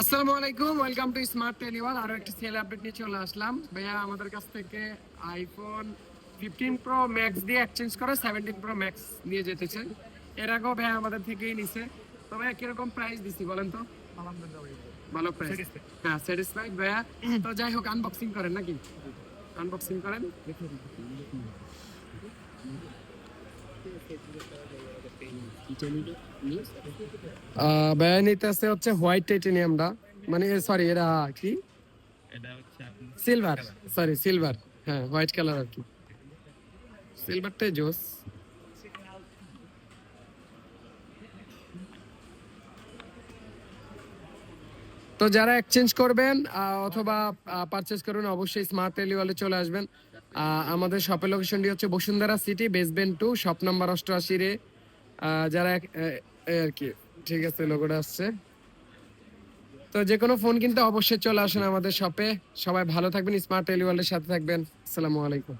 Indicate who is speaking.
Speaker 1: আসসালামু আলাইকুম welcome to smart টেলিওয়াল আরও একটা সেল আপডেট নিয়ে চলে আসলাম। ভাইয়া আমাদের কাছ থেকে আইফোন ফিফটিন প্রো ম্যাক্স দিয়ে এক্সচেঞ্জ করে সেভেন্টিন প্রো ম্যাক্স নিয়ে যেতেছে এর আগেও ভাইয়া আমাদের থেকেই নিছে। তো ভাইয়া কীরকম প্রাইস দিছি বলেন তো? ভালো প্রাইস হ্যাঁ স্যাটিসফাইড ভাইয়া। তো যাই হোক আনবক্সিং করেন নাকি? আনবক্সিং করেন? ভাইয়া নিতেছে হচ্ছে হোয়াইট টাইটেনিয়ামটা। মানে সরি কি?
Speaker 2: এটা আপনি
Speaker 1: সিলভার সরি সিলভার হ্যাঁ হোয়াইট কালার আর কি। সিলভারটাই জোস। তো যারা এক্সচেঞ্জ করবেন অথবা পারচেস করবেন অবশ্যই স্মার্ট টেলিওয়ালে চলে আসবেন। আমাদের শপের লোকেশনটি হচ্ছে Bashundhara City basement two shop number অষ্টআশি রে। যারা আর কি, ঠিক আছে লোকটা আসছে। তো যে কোনো ফোন কিনতে অবশ্যই চলে আসেন আমাদের শপে সবাই ভালো থাকবেন স্মার্ট টেলিওয়ালের সাথে থাকবেন। আসসালামু আলাইকুম।